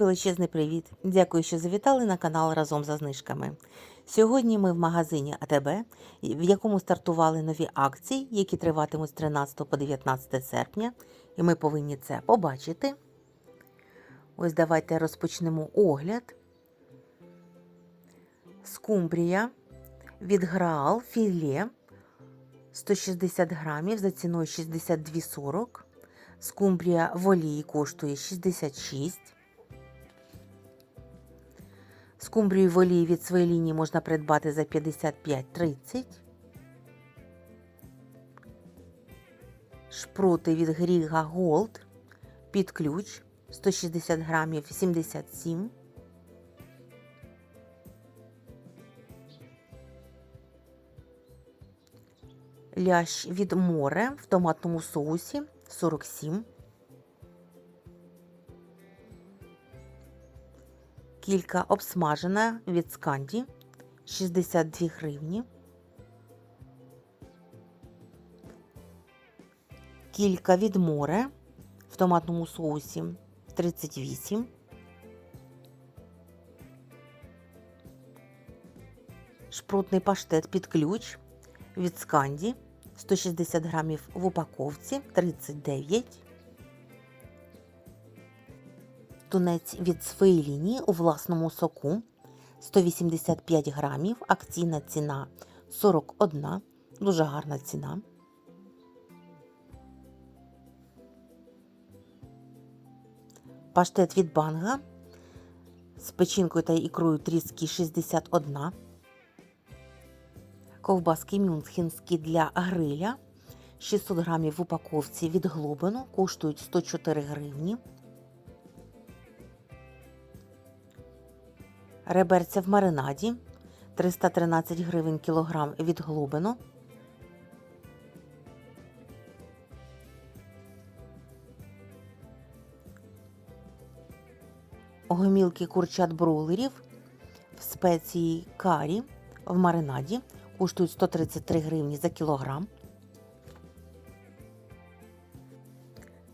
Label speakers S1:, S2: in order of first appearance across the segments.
S1: величезний привіт! Дякую, що завітали на канал разом за знижками. Сьогодні ми в магазині АТБ, в якому стартували нові акції, які триватимуть з 13 по 19 серпня, і ми повинні це побачити. Ось давайте розпочнемо огляд. Скумбрія від Граал філе 160 грамів за ціною 62,40. Скумбрія в олії коштує 66. Скумбрію в олії від своєї лінії можна придбати за 55,30. Шпроти від Гріга Голд під ключ 160 грамів 77. Лящ від море в томатному соусі 47. Кілька обсмажена від сканді 62 гривні. Кілька від море в томатному соусі 38. Шпротний паштет під ключ від сканді 160 грамів в упаковці 39. Тунець від своєї лінії у власному соку 185 грамів. Акційна ціна 41. Дуже гарна ціна. Паштет від банга з печінкою та ікрою тріски 61. Ковбаски мюнхенські для гриля 600 грамів в упаковці від глобину коштують 104 гривні. Реберця в маринаді 313 гривень кілограм від глобину. Гомілки курчат броулерів в спеції карі в маринаді коштують 133 гривні за кілограм.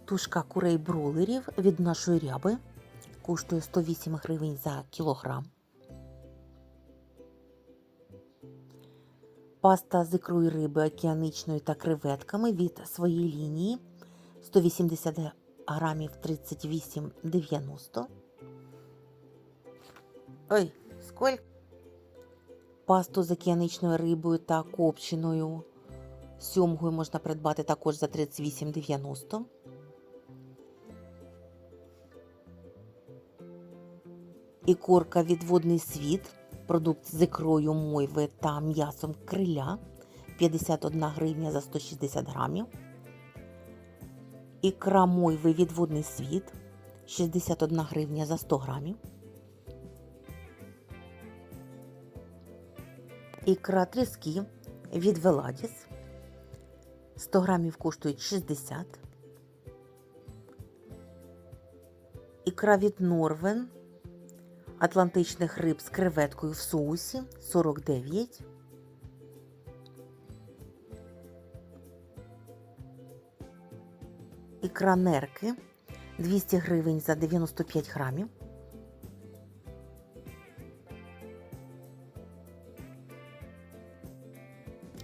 S1: Тушка курей броулерів від нашої ряби коштує 108 гривень за кілограм. Паста з ікрою риби океаничною та креветками від своєї лінії 180 грамів 38,90. Ой, сколько? Пасту з океаничною рибою та копченою сьомгою можна придбати також за 38,90. Ікорка від водний світ, продукт з ікрою мойви та м'ясом криля 51 гривня за 160 грамів. Ікра мойви від водний світ 61 гривня за 100 грамів. Ікра тріски від Веладіс 100 грамів коштують 60. Ікра від Норвен Атлантичних риб з креветкою в соусі 49. Ікра нерки 200 гривень за 95 грамів.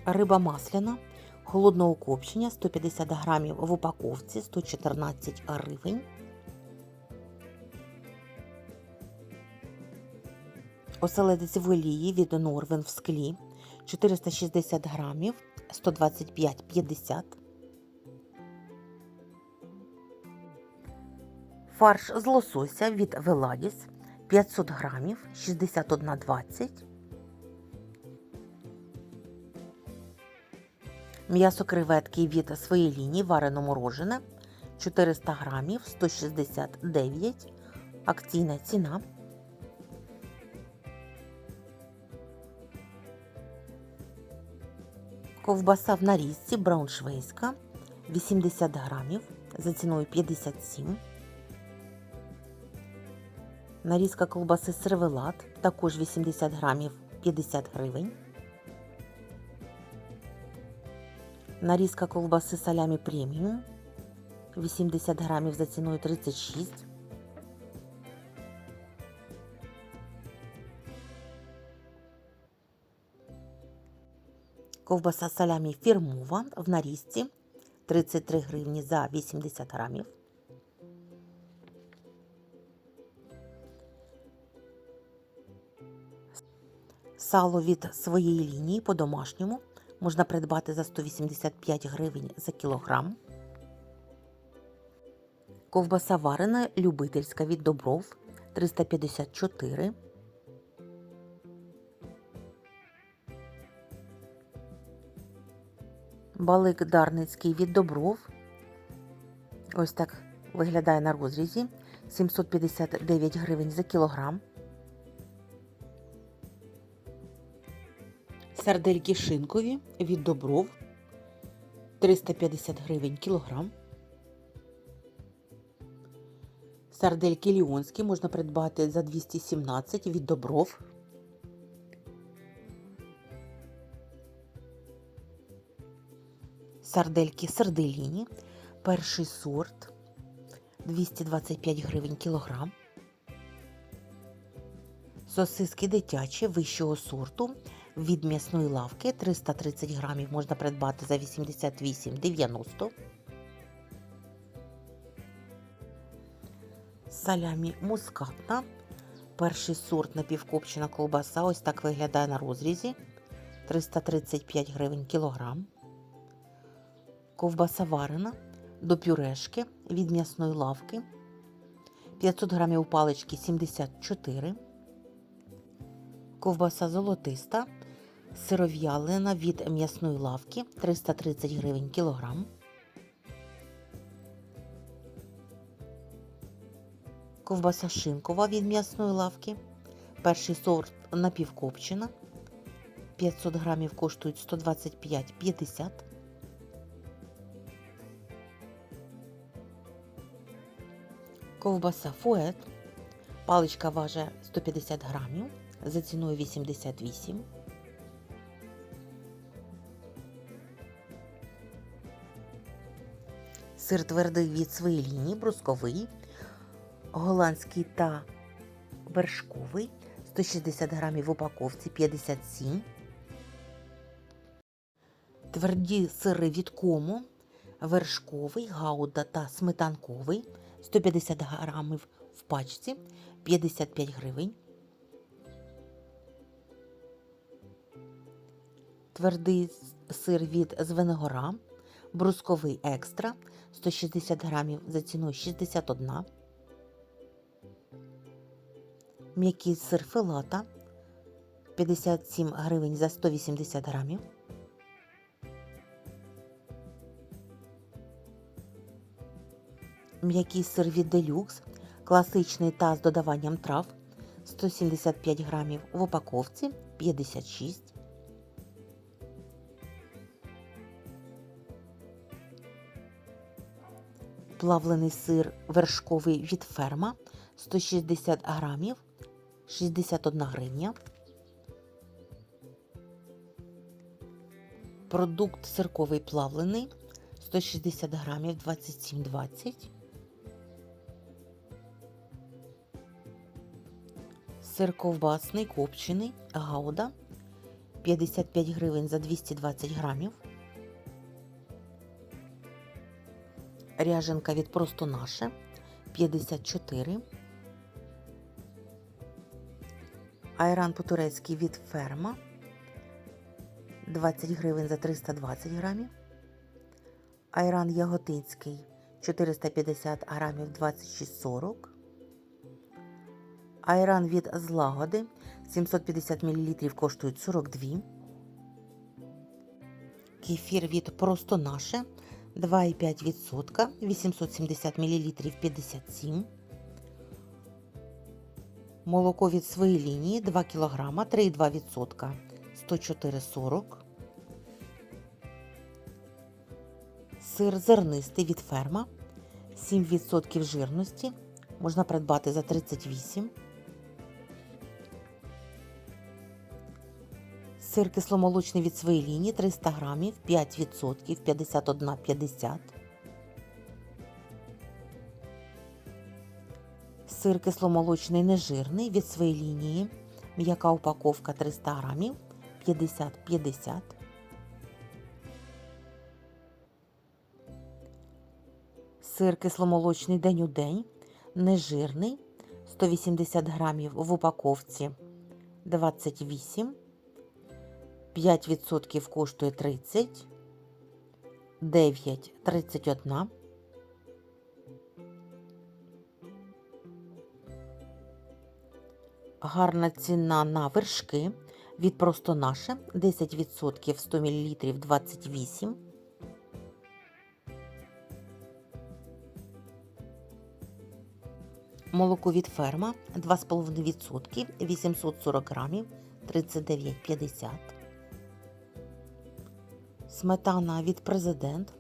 S1: Риба масляна холодного копчення 150 грамів в упаковці 114 гривень. Оселедець в олії від Норвен в склі 460 грамів 125,50. Фарш з лосося від Веладіс 500 грамів 61,20. М'ясо креветки від своєї лінії варено морожене 400 грамів 169. Акційна ціна. Ковбаса в нарізці брауншвейська 80 грамів за ціною 57. Нарізка ковбаси сервелат також 80 грамів 50 гривень. Нарізка ковбаси салямі преміум 80 грамів за ціною 36. Ковбаса салямі фірмова в нарізці 33 гривні за 80 грамів. Сало від своєї лінії по-домашньому можна придбати за 185 гривень за кілограм. Ковбаса варена любительська від Добров 354. Балик Дарницький від Добров. Ось так виглядає на розрізі. 759 гривень за кілограм. Сардельки шинкові від Добров 350 гривень кілограм. Сардельки ліонські можна придбати за 217 від Добров. Сардельки серделіні. Перший сорт 225 гривень кілограм. Сосиски дитячі вищого сорту від м'ясної лавки 330 грамів можна придбати за 88,90. Салямі мускатна. Перший сорт напівкопчена ковбаса. Ось так виглядає на розрізі. 335 гривень кілограм. Ковбаса варена до пюрешки від м'ясної лавки. 500 грамів палички 74. Ковбаса золотиста. Сиров'ялина від м'ясної лавки 330 гривень кілограм. Ковбаса шинкова від м'ясної лавки. Перший сорт напівкопчена. 500 грамів коштують 125,50. Ковбаса фует. Паличка важить 150 грамів за ціною 88. Сир твердий від своєї лінії, брусковий, голландський та вершковий. 160 грамів в упаковці 57. Тверді сири від кому, вершковий, гауда та сметанковий. 150 грамів в пачці 55 гривень. Твердий сир від Звенигора, брусковий екстра 160 грамів за ціною 61. М'який сир филата 57 гривень за 180 грамів. М'який сир від делюкс, класичний та з додаванням трав 175 грамів в упаковці 56. Плавлений сир вершковий від ферма 160 грамів 61 гривня. Продукт сирковий плавлений 160 грамів 27,20. Сир ковбасний копчений гауда 55 гривень за 220 грамів. Ряженка від просто наше 54. Айран по-турецький від ферма 20 гривень за 320 грамів. Айран яготинський 450 грамів 26,40. Айран від злагоди 750 мл коштують 42. Кефір від просто наше 2,5%, 870 мл 57. Молоко від своєї лінії 2 кг 3,2%, 104,40. Сир зернистий від ферма 7% жирності. Можна придбати за 38. Сир кисломолочний від своєї лінії 300 грамів, 5%, 51-50. Сир кисломолочний нежирний від своєї лінії. М'яка упаковка 300 грамів, 50-50. Сир кисломолочний день у день. Нежирний. 180 грамів в упаковці 28. 5% коштує 30, 9 31. Гарна ціна на вершки від просто наше 10% 100 мл 28. Молоко від ферма 2,5% 840 грамів 39,50. Сметана від президент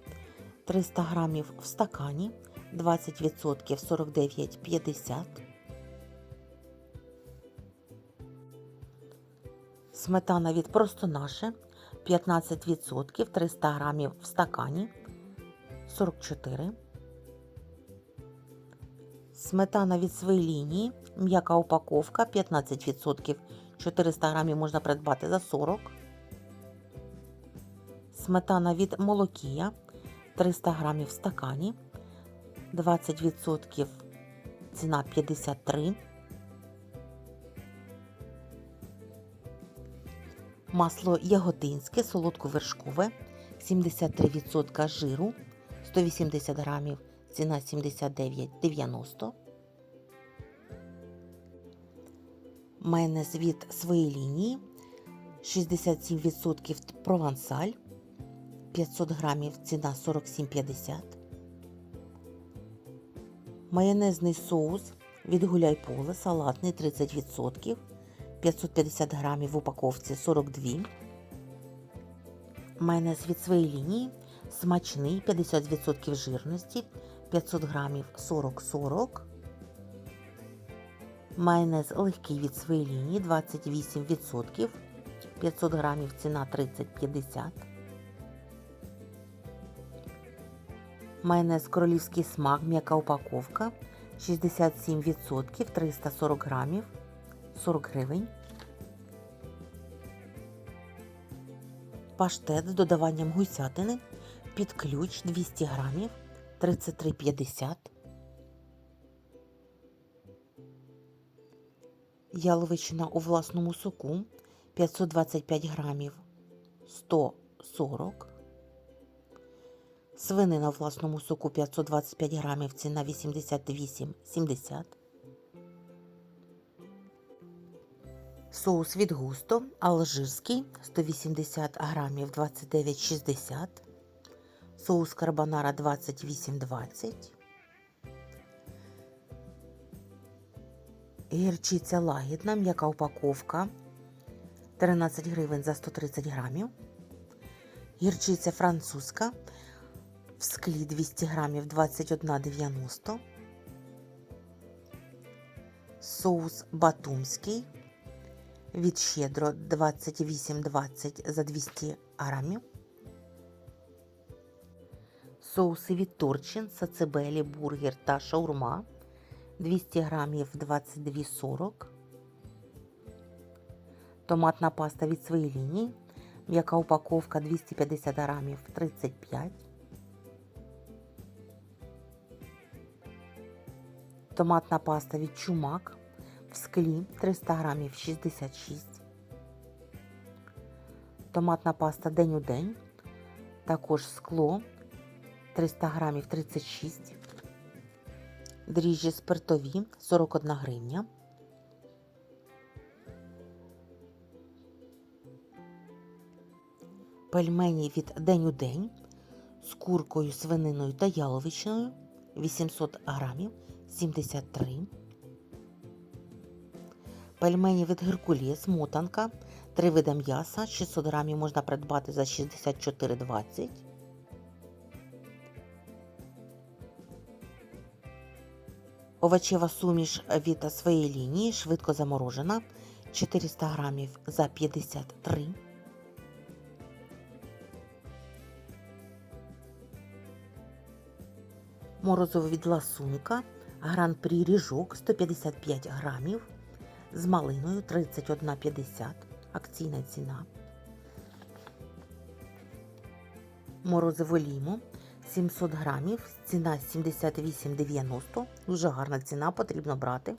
S1: 300 грамів в стакані 20% 49,50. Сметана від просто наше 15% 300 грамів в стакані 44. Сметана від своєї лінії, м'яка упаковка 15%. 400 грамів можна придбати за 40. Сметана від молокія 300 грамів в стакані. 20% ціна 53. Масло яготинське, солодковершкове, 73% жиру, 180 грамів, ціна 79,90. Майонез від своєї лінії, 67% провансаль, 500 грамів, ціна 47,50. Майонезний соус від гуляй-поле, салатний 30%. 550 грамів в упаковці 42. Майонез від своєї лінії. Смачний 50% жирності 500 грамів 40-40. Майонез легкий від своєї лінії 28%. 500 грамів ціна 30-50. Майонез королівський смак, м'яка упаковка 67% 340 грамів 40 гривень. Паштет з додаванням гусятини під ключ 200 грамів 33,50. Яловичина у власному соку 525 грамів 140. Свинина у власному соку 525 грамів ціна 88,70. Соус від густо алжирський 180 грамів 29,60. Соус карбонара 28,20. Гірчиця лагідна, м'яка упаковка 13 гривень за 130 грамів. Гірчиця французька в склі 200 грамів 21,90. Соус батумський від щедро 28,20 за 200 грамів. Соуси від Торчин, сацебелі, бургер та шаурма 200 грамів 22,40. Томатна паста від своєї лінії. М'яка упаковка 250 грамів 35. Томатна паста від чумак в склі 300 грамів 66. Томатна паста день у день. Також скло 300 грамів 36. Дріжджі спиртові 41 гривня. Пельмені від день у день з куркою, свининою та яловичиною 800 грамів 73. Пельмені від Геркулес, мотанка, 3 вида м'яса, 600 грамів можна придбати за 64,20. Овочева суміш від своєї лінії, швидко заморожена, 400 грамів за 53. Морозово від ласунка, гран-прі ріжок 155 грамів, з малиною 31,50 акційна ціна. Морозиво лімо 700 грамів, ціна 78,90. Дуже гарна ціна, потрібно брати.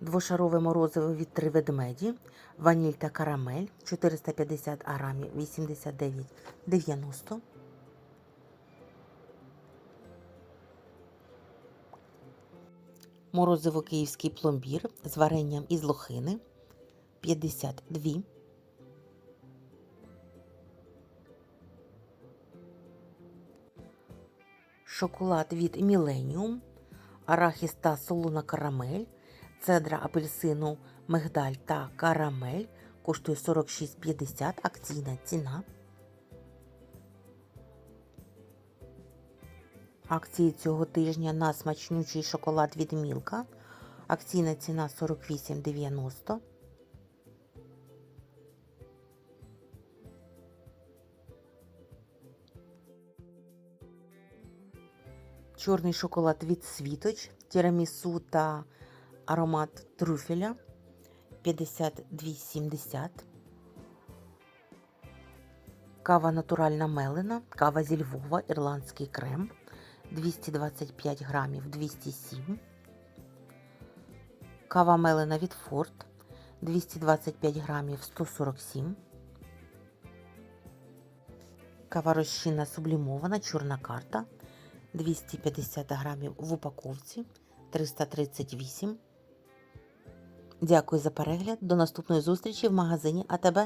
S1: Двошарове морозиво від три ведмеді, ваніль та карамель 450 грамів 89,90. Морозиво київський пломбір з варенням із лохини 52. Шоколад від Міленіум, арахіс та солона карамель, цедра апельсину, мигдаль та карамель коштує 46,50 акційна ціна. Акції цього тижня на смачнючий шоколад від Мілка. Акційна ціна 48,90. Чорний шоколад від Світоч, тірамісу та аромат трюфеля 52,70. Кава натуральна мелена, кава зі Львова, ірландський крем 225 грамів 207. Кава мелена від Форт 225 грамів 147. Кава розчинна сублімована, чорна карта 250 грамів в упаковці 338. Дякую за перегляд. До наступної зустрічі в магазині АТБ.